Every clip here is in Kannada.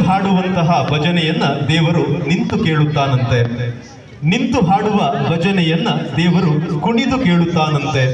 ಹಾಡುವಂತಹ ಭಜನೆಯನ್ನ ದೇವರು ನಿಂತು ಕೇಳುತ್ತಾನಂತೆ. ನಿಂತು ಹಾಡುವ ಭಜನೆಯನ್ನ ದೇವರು ಕುಣಿದು ಕೇಳುತ್ತಾನಂತೆ.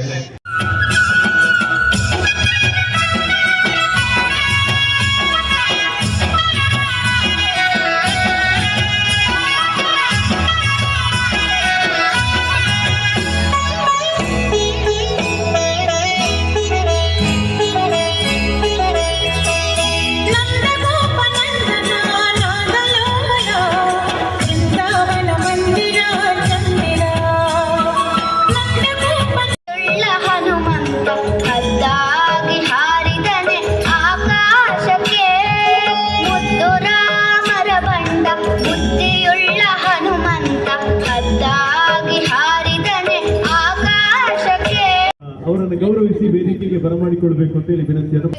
ಅವರನ್ನು ಗೌರವಿಸಿ ವೇದಿಕೆಗೆ ಬರಮಾಡಿಕೊಳ್ಬೇಕು ಅಂತ ಹೇಳಿ ವಿನಂತಿಯನ್ನು